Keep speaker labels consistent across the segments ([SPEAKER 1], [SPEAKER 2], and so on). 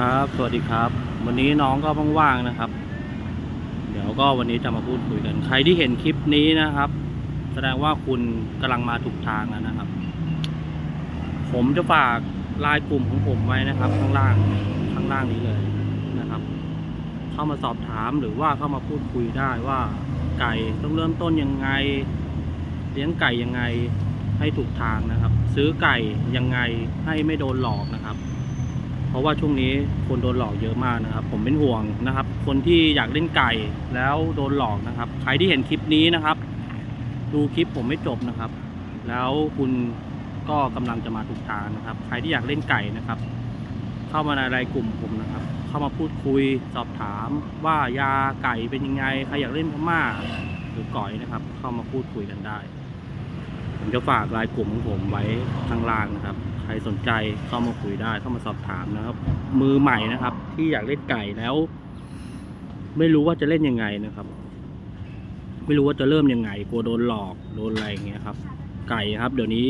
[SPEAKER 1] ครับ สวัสดีครับ วันนี้น้องก็ว่างๆนะครับ เดี๋ยวก็วันนี้จะมาพูดคุยกัน ใครที่เห็นคลิปนี้นะครับ แสดงว่าคุณกำลังมาถูกทางแล้วนะครับ ผมจะฝากไลายกลุ่มของผมไว้นะครับ ข้างล่างข้างล่างนี้เลยนะครับ เข้ามาสอบถามหรือว่าเข้ามาพูดคุยได้ว่า ไก่ต้องเริ่มต้นยังไง เลี้ยงไก่ยังไงให้ถูกทางนะครับ ซื้อไก่ยังไงให้ไม่โดนหลอกนะครับ เพราะว่าช่วงนี้คนโดนหลอกเยอะมากนะครับ ผมเป็นห่วงนะครับ คนที่อยากเล่นไก่แล้วโดนหลอกนะครับ ใครที่เห็นคลิปนี้นะครับ ดูคลิปผมไม่จบนะครับ แล้วคุณก็กำลังจะมาถูกทางนะครับ ใครที่อยากเล่นไก่นะครับ เข้ามาในรายกลุ่มผมนะครับ เข้ามาพูดคุยสอบถาม ว่ายาไก่เป็นยังไงใครอยากเล่นพม่าหรือก่อยนะครับ เข้ามาพูดคุยกันได้ ผมจะฝากรายกลุ่มของผมไว้ข้างล่างนะครับ รสนใจเข้ามาคุยได้เข้ามาสอบถามนะครับ มือใหม่นะครับ ที่อยากเล่นไก่แล้ว ไม่รู้ว่าจะเล่นยังไงนะครับ ไม่รู้ว่าจะเริ่มยังไงกลัวโดนหลอกโดนอะไรอย่างเงี้ยครับ ไก่ครับ เดี๋ยวนี้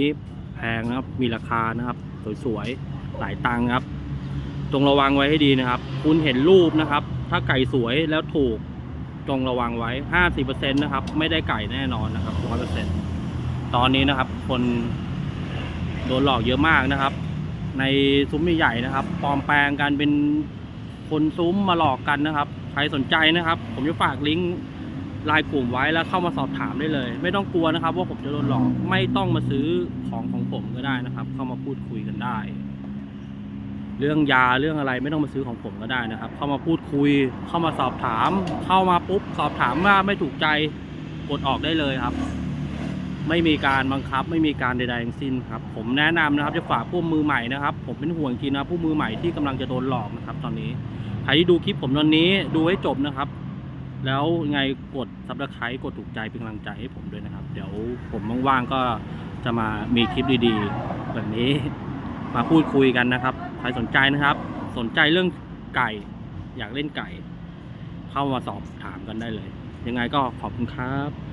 [SPEAKER 1] แพงนะครับ มีราคานะครับ สวยๆหลายตังค์ครับจงระวังไว้ให้ดีนะครับ คุณเห็นรูปนะครับ ถ้าไก่สวยแล้วถูกจงระวังไว้ห้าสิบเปอร์เซ็นต์นะครับ ไม่ได้ไก่แน่นอนนะครับร้อยเปอร์เซ็นต์ตอนนี้นะครับ คน โดนหลอกเยอะมากนะครับ ในซุ้มใหญ่ๆนะครับปลอมแปลงกันเป็นคนซุ้มมาหลอกกันนะครับ ใครสนใจนะครับ ผมจะฝากลิงก์ไลน์กลุ่มไว้แล้วเข้ามาสอบถามได้เลย ไม่ต้องกลัวนะครับ ว่าผมจะโดนหลอกไม่ต้องมาซื้อของของผมก็ได้นะครับ เข้ามาพูดคุยกันได้ เรื่องยาเรื่องอะไรไม่ต้องมาซื้อของผมก็ได้นะครับ เข้ามาพูดคุย เข้ามาสอบถาม เข้ามาปุ๊บสอบถามว่าไม่ถูกใจกดออกได้เลยครับ ไม่มีการบังคับ ไม่มีการใดๆทั้งสิ้นครับ ผมแนะนำนะครับจะฝากผู้มือใหม่นะครับ ผมเป็นห่วงจริงนะผู้มือใหม่ที่กำลังจะโดนหลอกนะครับ ตอนนี้ใครที่ดูคลิปผมตอนนี้ดูให้จบนะครับ แล้วไงกดซับสไครต์กดถูกใจเป็นกำลังใจให้ผมด้วยนะครับ เดี๋ยวผมว่างๆก็จะมามีคลิปดีๆ แบบนี้มาพูดคุยกันนะครับ ใครสนใจนะครับ สนใจเรื่องไก่ อยากเล่นไก่ เข้ามาสอบถามกันได้เลย ยังไงก็ขอบคุณครับ